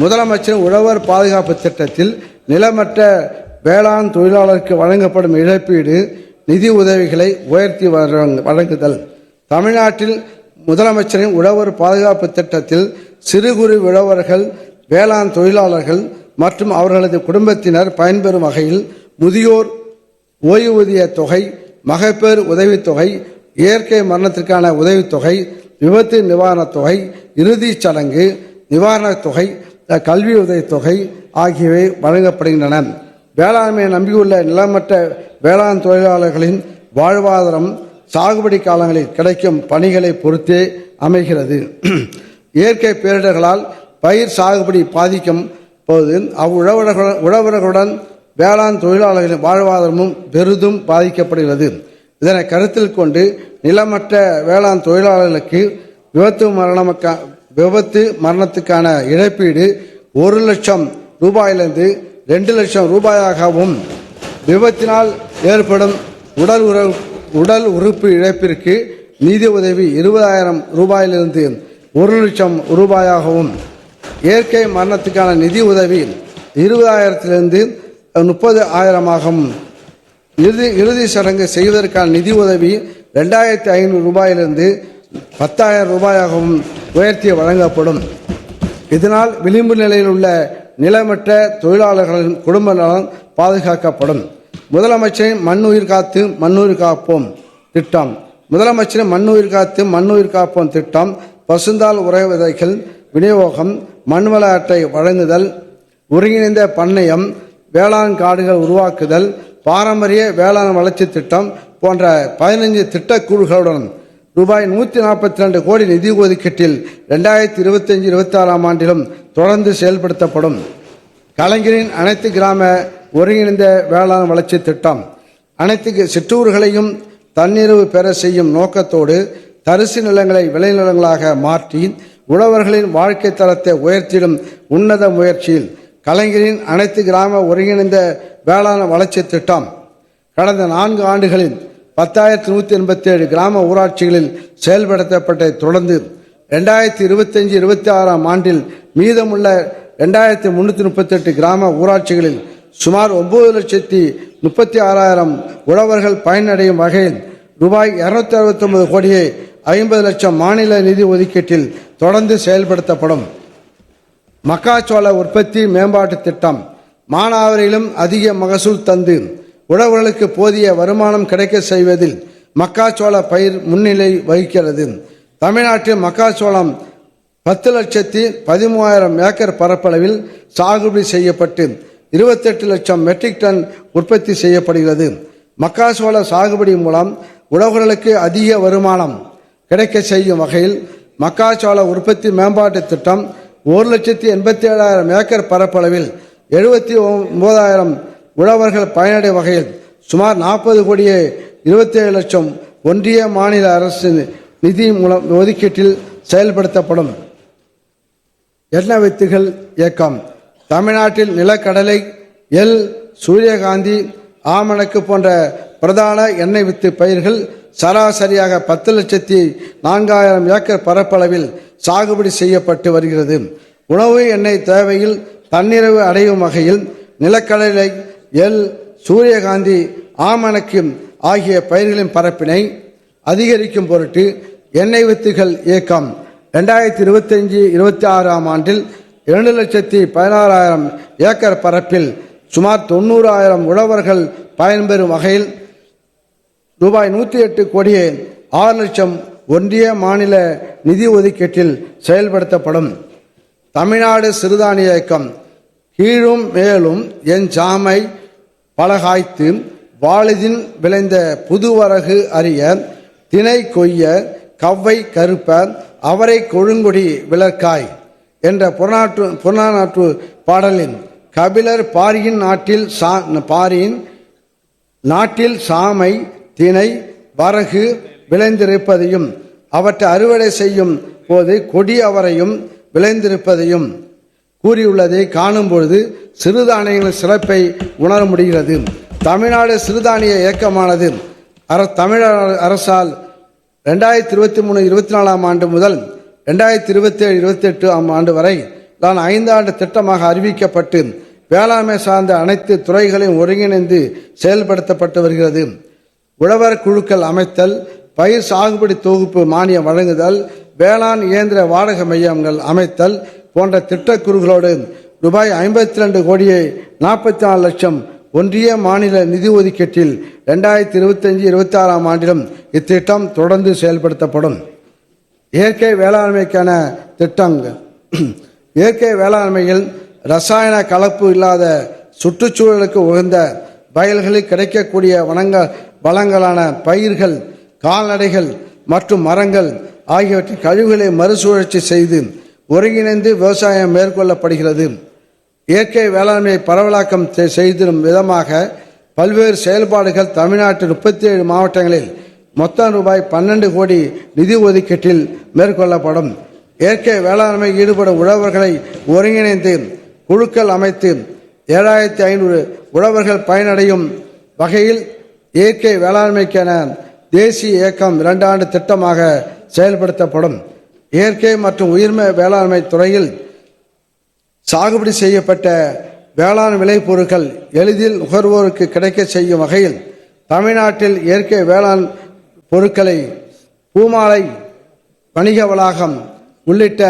முதலமைச்சர் உழவர் பாதுகாப்பு திட்டத்தில் நிலமற்ற வேளாண் தொழிலாளருக்கு வழங்கப்படும் இழப்பீடு நிதி உதவிகளை உயர்த்தி வழங்குதல். தமிழ்நாட்டில் முதலமைச்சரின் உழவர் பாதுகாப்பு திட்டத்தில் சிறு குறு உழவர்கள் வேளாண் தொழிலாளர்கள் மற்றும் அவர்களது குடும்பத்தினர் பயன்பெறும் வகையில் முதியோர் ஓய்வூதிய தொகை மகப்பேறு உதவித்தொகை இயற்கை மரணத்திற்கான உதவித்தொகை விபத்து நிவாரணத் தொகை இறுதிச் சடங்கு நிவாரணத் தொகை கல்வி உதவித்தொகை ஆகியவை வழங்கப்படுகின்றன. வேளாண்மையை நம்பியுள்ள நிலமற்ற வேளாண் தொழிலாளர்களின் வாழ்வாதாரம் சாகுபடி காலங்களில் கிடைக்கும் பணிகளை பொறுத்தே அமைகிறது. இயற்கை பேரிடர்களால் பயிர் சாகுபடி பாதிக்கும் போது அவ்வுழவர்களுடன் உழவர்களுடன் வேளாண் தொழிலாளர்களின் வாழ்வாதாரமும் பெரிதும் பாதிக்கப்படுகிறது. இதனை கருத்தில் கொண்டு நிலமற்ற வேளாண் தொழிலாளர்களுக்கு விபத்து மரணமக்கா விபத்து மரணத்துக்கான இழப்பீடு ஒரு லட்சம் ரூபாயிலிருந்து ரெண்டு லட்சம் ரூபாயாகவும் விபத்தினால் ஏற்படும் உடல் உறவு உடல் உறுப்பு இழப்பிற்கு நிதி உதவி இருபதாயிரம் ரூபாயிலிருந்து ஒரு லட்சம் ரூபாயாகவும் இயற்கை மரணத்துக்கான நிதி உதவி இருபதாயிரத்திலிருந்து முப்பது ஆயிரமாகவும் இறுதி இறுதி சடங்கு செய்வதற்கான நிதி உதவி ரெண்டாயிரத்தி ஐநூறு ரூபாயிலிருந்து பத்தாயிரம் ரூபாயாகவும் உயர்த்தி வழங்கப்படும். இதனால் விளிம்பு நிலையில் உள்ள நிலமற்ற தொழிலாளர்களின் குடும்ப நலன் பாதுகாக்கப்படும். முதலமைச்சரின் மண்ணுயிர் காத்து மண்ணுயிர் காப்போம் திட்டம். முதலமைச்சரின் மண்ணுயிர் காத்து மண்ணுயிர் காப்போம் திட்டம். பசுந்தால் உரை விதைகள் விநியோகம் மண்வள அட்டை வழங்குதல் ஒருங்கிணைந்த பண்ணையம் வேளாண் காடுகள் உருவாக்குதல் பாரம்பரிய வேளாண் வளர்ச்சி திட்டம் போன்ற பதினைஞ்சு திட்டக்குழுகளுடன் ரூபாய் நூற்றி நாற்பத்தி ரெண்டு கோடி நிதி ஒதுக்கீட்டில் ரெண்டாயிரத்தி இருபத்தஞ்சு இருபத்தி ஆறாம் ஆண்டிலும் தொடர்ந்து செயல்படுத்தப்படும். கலைஞரின் அனைத்து கிராம ஒருங்கிணைந்த வேளாண் வளர்ச்சி திட்டம். அனைத்து சிற்றூர்களையும் தன்னிறைவு பெற செய்யும் நோக்கத்தோடு தரிசு நிலங்களை விளைநிலங்களாக மாற்றி உழவர்களின் வாழ்க்கை தரத்தை உயர்த்திடும் உன்னத முயற்சியில் கலைஞரின் அனைத்து கிராம ஒருங்கிணைந்த வேளாண் வளர்ச்சி திட்டம். கடந்த நான்கு ஆண்டுகளில் பத்தாயிரத்தி நூற்றி எண்பத்தேழு கிராம ஊராட்சிகளில் செயல்படுத்தப்பட்டதை தொடர்ந்து ரெண்டாயிரத்தி இருபத்தஞ்சு இருபத்தி ஆறாம் ஆண்டில் மீதமுள்ள ரெண்டாயிரத்தி முந்நூற்றி முப்பத்தெட்டு கிராம ஊராட்சிகளில் சுமார் ஒம்பது லட்சத்தி முப்பத்தி ஆறாயிரம் உழவர்கள் பயனடையும் வகையில் ரூபாய் இரநூத்தி அறுபத்தொன்பது கோடியை கோடியே ஐம்பது லட்சம் மாநில நிதி ஒதுக்கீட்டில் தொடர்ந்து செயல்படுத்தப்படும். மக்காச்சோள உற்பத்தி மேம்பாட்டு திட்டம் மானாவரிலும் அதிக மகசூல் தந்து உழவர்களுக்கு போதிய வருமானம் கிடைக்க செய்வதில் மக்காச்சோள பயிர் முன்னிலை வகிக்கிறது. தமிழ்நாட்டில் மக்காச்சோளம் பத்து லட்சத்தி பதிமூவாயிரம் ஏக்கர் பரப்பளவில் சாகுபடி செய்யப்பட்டு இருபத்தெட்டு லட்சம் மெட்ரிக் டன் உற்பத்தி செய்யப்படுகிறது. மக்காச்சோள சாகுபடி மூலம் உழவர்களுக்கு அதிக வருமானம் கிடைக்க செய்யும் வகையில் மக்காச்சோள உற்பத்தி மேம்பாட்டு திட்டம் ஒரு லட்சத்தி எண்பத்தி ஏழாயிரம் ஏக்கர் பரப்பளவில் எழுபத்தி ஒன்பதாயிரம் உழவர்கள் பயனடைய வகையில் சுமார் நாற்பது கோடியே இருபத்தேழு லட்சம் ஒன்றிய மாநில அரசு நிதி மூலம் ஒதுக்கீட்டில் செயல்படுத்தப்படும். எண்ணெய் வித்துகள் இயக்கம். தமிழ்நாட்டில் நிலக்கடலை எல் சூரியகாந்தி ஆமணக்கு போன்ற பிரதான எண்ணெய் வித்து பயிர்கள் சராசரியாக பத்து லட்சத்தி நான்காயிரம் ஏக்கர் பரப்பளவில் சாகுபடி செய்யப்பட்டு வருகிறது. உணவு எண்ணெய் தேவையில் தன்னிறைவு அடையும் வகையில் நிலக்கடலை எல். சூரியகாந்தி ஆமணக்கும் ஆகிய பயிர்களின் பரப்பினை அதிகரிக்கும் பொருட்டு எண்ணெய் வித்துகள் இயக்கம். ரெண்டாயிரத்தி இருபத்தஞ்சி இருபத்தி ஆறாம் ஆண்டில் இரண்டு லட்சத்தி பதினாறாயிரம் ஏக்கர் பரப்பில் சுமார் தொண்ணூறாயிரம் உழவர்கள் பயன்பெறும் வகையில் ரூபாய் நூற்றி எட்டு கோடியே ஆறு லட்சம் ஒன்றிய மாநில நிதி ஒதுக்கீட்டில் செயல்படுத்தப்படும். தமிழ்நாடு சிறுதானிய இயக்கம். கீழும் மேலும் என் சாமை பலகாய்த்து வாளிதின் விளைந்த புதுவரகு அறிய தினை கொய்ய கவ்வை கருப்ப அவரை கொழுங்குடி விளக்காய் என்ற புறநாற்று புறநானூற்று பாடலின் கபிலர் பாரியின் நாட்டில் சா பாரியின் நாட்டில் சாமை தினை வரகு விளைந்திருப்பதையும் அவற்றை அறுவடை செய்யும் போது கொடி அவரையும் விளைந்திருப்பதையும் கூறியுள்ளதை காணும் பொழுது சிறுதானியங்களின் சிறப்பை உணர முடிகிறது. தமிழ்நாடு சிறுதானிய இயக்கமானது அர தமிழக அரசால் ரெண்டாயிரத்தி இருபத்தி மூணு இருபத்தி நாலாம் ஆண்டு முதல் ரெண்டாயிரத்தி இருபத்தி ஏழு இருபத்தி எட்டு ஆம் ஆண்டு வரை தான் ஐந்தாண்டு திட்டமாக அறிவிக்கப்பட்டு வேளாண்மை சார்ந்த அனைத்து துறைகளையும் ஒருங்கிணைந்து செயல்படுத்தப்பட்டு வருகிறது. உழவர் குழுக்கள் அமைத்தல் பயிர் சாகுபடி தொகுப்பு மானியம் வழங்குதல் வேளாண் இயந்திர வாடகை மையங்கள் அமைத்தல் போன்ற திட்டக்குறுகளோடு ரூபாய் ஐம்பத்தி ரெண்டு கோடியை நாற்பத்தி நாலு லட்சம் ஒன்றிய மாநில நிதி ஒதுக்கீட்டில் ரெண்டாயிரத்தி இருபத்தஞ்சு இருபத்தி ஆறாம் ஆண்டிலும் இத்திட்டம் தொடர்ந்து செயல்படுத்தப்படும். இயற்கை வேளாண்மைக்கான திட்டங்கள் இயற்கை வேளாண்மையில் ரசாயன கலப்பு இல்லாத சுற்றுச்சூழலுக்கு உகந்த வயல்களில் கிடைக்கக்கூடிய வனங்க வளங்களான பயிர்கள் கால்நடைகள் மற்றும் மரங்கள் ஆகியவற்றின் கழிவுகளை மறுசுழற்சி செய்து ஒருங்கிணைந்து விவசாயம் மேற்கொள்ளப்படுகிறது. இயற்கை வேளாண்மையை பரவலாக்கம் செ- செய்திடும் விதமாக பல்வேறு செயல்பாடுகள் தமிழ்நாட்டின் முப்பத்தி ஏழு மாவட்டங்களில் மொத்தம் ரூபாய் பன்னெண்டு கோடி நிதி ஒதுக்கீட்டில் மேற்கொள்ளப்படும். இயற்கை வேளாண்மை ஈடுபடும் உழவர்களை ஒருங்கிணைந்து குழுக்கள் அமைத்து ஏழாயிரத்தி ஐநூறு உழவர்கள் பயனடையும் வகையில் இயற்கை வேளாண்மைக்கென தேசிய இயக்கம் இரண்டாண்டு திட்டமாக செயல்படுத்தப்படும். இயற்கை மற்றும் உயிர்ம வேளாண்மை துறையில் சாகுபடி செய்யப்பட்ட வேளாண் விளைபொருட்கள் எளிதில் நுகர்வோருக்கு கிடைக்க செய்யும் வகையில் தமிழ்நாட்டில் இயற்கை வேளாண் பொருட்களை பூமாலை வணிக வளாகம் உள்ளிட்ட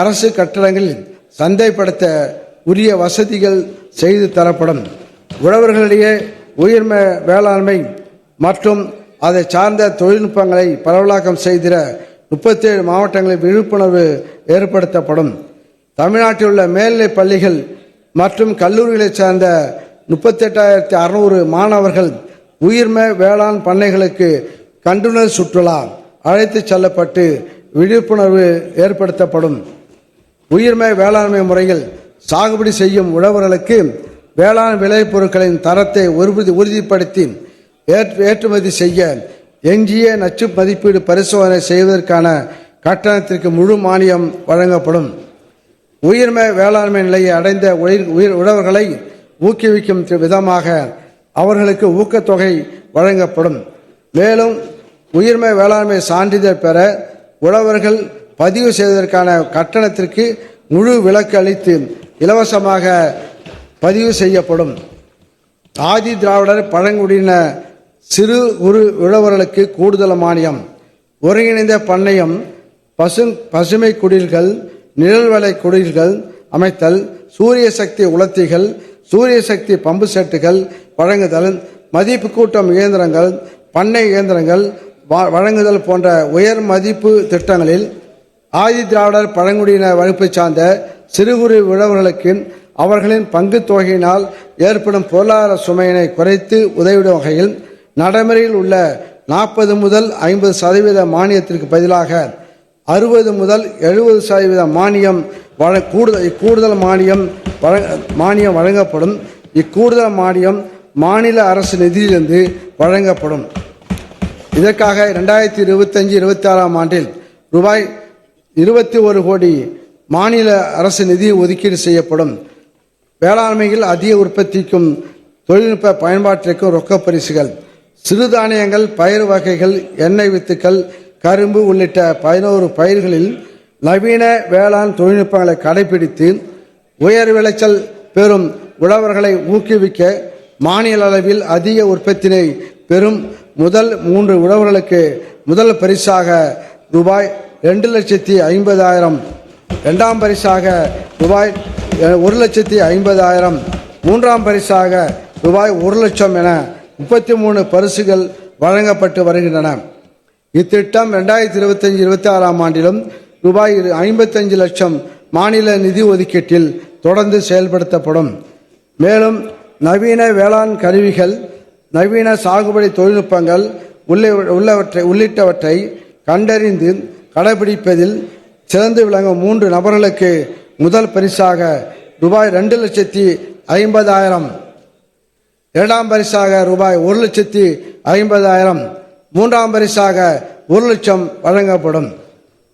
அரசு கட்டடங்களில் சந்தைப்படுத்த உரிய வசதிகள் செய்து தரப்படும். உழவர்களிடையே உயிர்ம வேளாண்மை மற்றும் அதை சார்ந்த தொழில்நுட்பங்களை பரவலாக்கம் செய்திட முப்பத்தேழு மாவட்டங்களில் விழிப்புணர்வு ஏற்படுத்தப்படும். தமிழ்நாட்டில் உள்ள மேல்நிலை பள்ளிகள் மற்றும் கல்லூரிகளைச் சார்ந்த முப்பத்தெட்டாயிரத்தி அறுநூறு மாணவர்கள் உயிர்ம வேளாண் பண்ணைகளுக்கு கண்டுணர் சுற்றுலா அழைத்துச் செல்லப்பட்டு விழிப்புணர்வு ஏற்படுத்தப்படும். உயிர்மை வேளாண்மை முறையில் சாகுபடி செய்யும் உழவர்களுக்கு வேளாண் விளைபொருட்களின் தரத்தை உறுதி உறுதிப்படுத்தி ஏற்றுமதி செய்ய எஞ்சிய நச்சு மதிப்பீடு பரிசோதனை செய்வதற்கான கட்டணத்திற்கு முழு மானியம் வழங்கப்படும். உயிர்ம வேளாண்மை நிலையை அடைந்த உயிர் உயிர் உழவர்களை ஊக்குவிக்கும் விதமாக அவர்களுக்கு ஊக்கத்தொகை வழங்கப்படும். மேலும் உயிர்ம வேளாண்மை சான்றிதழ் பெற உழவர்கள் பதிவு செய்வதற்கான கட்டணத்திற்கு முழு விலக்கு அளித்து இலவசமாக பதிவு செய்யப்படும். ஆதி திராவிடர் பழங்குடியின சிறு குறு உழவர்களுக்கு கூடுதல் மானியம். ஒருங்கிணைந்த பண்ணையம் பசு பசுமை குடில்கள் நிழல்வலை குடில்கள் அமைத்தல் சூரிய சக்தி உலர்த்திகள் சூரிய சக்தி பம்பு செட்டுகள் வழங்குதல் மதிப்பு கூட்டம் இயந்திரங்கள் பண்ணை இயந்திரங்கள் வ- வழங்குதல் போன்ற உயர் மதிப்பு திட்டங்களில் ஆதி திராவிடர் பழங்குடியினர் வகுப்பை சார்ந்த சிறு குறு உழவர்களுக்கு அவர்களின் பங்கு தொகையினால் ஏற்படும் பொருளாதார சுமையினை குறைத்து உதவிடும் வகையில் நடைமுறையில் உள்ள நாற்பது முதல் ஐம்பது சதவீத மானியத்திற்கு பதிலாக அறுபது முதல் எழுபது சதவீத மானியம் வழ கூடுதல் இக்கூடுதல் மானியம் வழங்க மானியம் வழங்கப்படும். இக்கூடுதல் மானியம் மாநில அரசு நிதியிலிருந்து வழங்கப்படும். இதற்காக ரெண்டாயிரத்தி இருபத்தஞ்சு இருபத்தி ஆறாம் ஆண்டில் ரூபாய் இருபத்தி ஒரு கோடி மாநில அரசு நிதி ஒதுக்கீடு செய்யப்படும். வேளாண்மையில் அதிக உற்பத்திக்கும் தொழில்நுட்ப பயன்பாட்டிற்கும் ரொக்க பரிசுகள். சிறுதானியங்கள் பயிர் வகைகள் எண்ணெய் வித்துக்கள் கரும்பு உள்ளிட்ட பதினோரு பயிர்களில் நவீன வேளாண் தொழில்நுட்பங்களை கடைபிடித்து உயர் விளைச்சல் பெறும் உழவர்களை ஊக்குவிக்க மாநில அளவில் அதிக உற்பத்தினை பெறும் முதல் மூன்று உழவர்களுக்கு முதல் பரிசாக ரூபாய் ரெண்டு லட்சத்தி ஐம்பதாயிரம். இரண்டாம் பரிசாக ரூபாய் ஒரு லட்சத்தி ஐம்பதாயிரம். மூன்றாம் பரிசாக ரூபாய் ஒரு லட்சம் என முப்பத்தி மூணு பரிசுகள் வழங்கப்பட்டு வருகின்றன. இத்திட்டம் ரெண்டாயிரத்தி இருபத்தஞ்சு இருபத்தி ஆறாம் ஆண்டிலும் ரூபாய் ஐம்பத்தஞ்சு லட்சம் மாநில நிதி ஒதுக்கீட்டில் தொடர்ந்து செயல்படுத்தப்படும். மேலும் நவீன வேளாண் கருவிகள் நவீன சாகுபடி தொழில்நுட்பங்கள் உள்ள- உள்ளவற்றை உள்ளிட்டவற்றை கண்டறிந்து கடைபிடிப்பதில் சிறந்து விளங்கும் மூன்று நபர்களுக்கு முதல் பரிசாக ரூபாய் ரெண்டு லட்சத்தி ஐம்பதாயிரம் இரண்டாம் பரிசாக ரூபாய் ஒரு லட்சத்தி ஐம்பதாயிரம். மூன்றாம் பரிசாக ஒரு லட்சம் வழங்கப்படும்.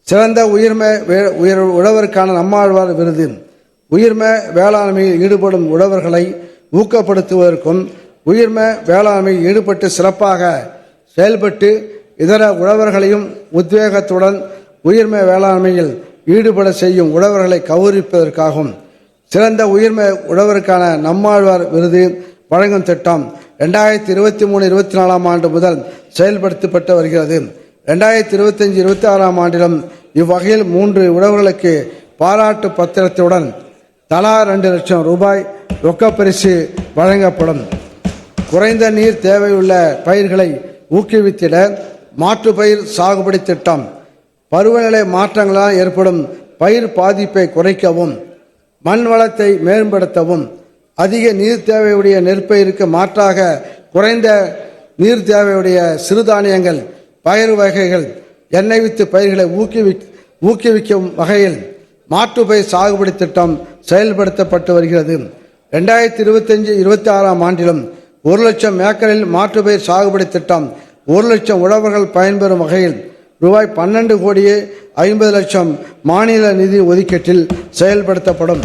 சிறந்த உயிர்ம வே- உயர் உழவருக்கான நம்மாழ்வார் விருது. உயிர்ம வேளாண்மையில் ஈடுபடும் உழவர்களை ஊக்கப்படுத்துவதற்கும் உயிர்ம வேளாண்மையில் ஈடுபட்டு சிறப்பாக செயல்பட்டு இதர உழவர்களையும் உத்வேகத்துடன் உயிர்ம வேளாண்மையில் ஈடுபட செய்யும் உழவர்களை கௌரவிப்பதற்காகும் சிறந்த உயிர்மை உழவருக்கான நம்மாழ்வார் விருது வழங்கும் திட்டம் ரெண்டாயிரத்தி இருபத்தி மூணு இருபத்தி நாலாம் ஆண்டு முதல் செயல்படுத்தப்பட்டு வருகிறது. ரெண்டாயிரத்தி இருபத்தஞ்சு இருபத்தி ஆறாம் ஆண்டிலும் இவ்வகையில் மூன்று உழவர்களுக்கு பாராட்டு பத்திரத்துடன் தலா ரெண்டு லட்சம் ரூபாய் ரொக்கப் பரிசு வழங்கப்படும். குறைந்த நீர் தேவையுள்ள பயிர்களை ஊக்குவித்திட மாற்று பயிர் சாகுபடி திட்டம். பருவநிலை மாற்றங்களால் ஏற்படும் பயிர் பாதிப்பை குறைக்கவும் மண் வளத்தை மேம்படுத்தவும் அதிக நீர் தேவையுடைய நெற்பயிருக்கு மாற்றாக குறைந்த நீர் தேவையுடைய சிறுதானியங்கள் பயிர் வகைகள் எண்ணெய் வித்து பயிர்களை ஊக்குவி ஊக்குவிக்கும் வகையில் மாற்று பயிர் சாகுபடி திட்டம் செயல்படுத்தப்பட்டு வருகிறது. ரெண்டாயிரத்தி இருபத்தஞ்சு இருபத்தி ஆறாம் ஆண்டிலும் ஒரு லட்சம் ஏக்கரில் மாற்று பயிர் சாகுபடி திட்டம் ஒரு லட்சம் உழவர்கள் பயன்பெறும் வகையில் ரூபாய் பன்னெண்டு கோடியே ஐம்பது லட்சம் மாநில நிதி ஒதுக்கீட்டில் செயல்படுத்தப்படும்.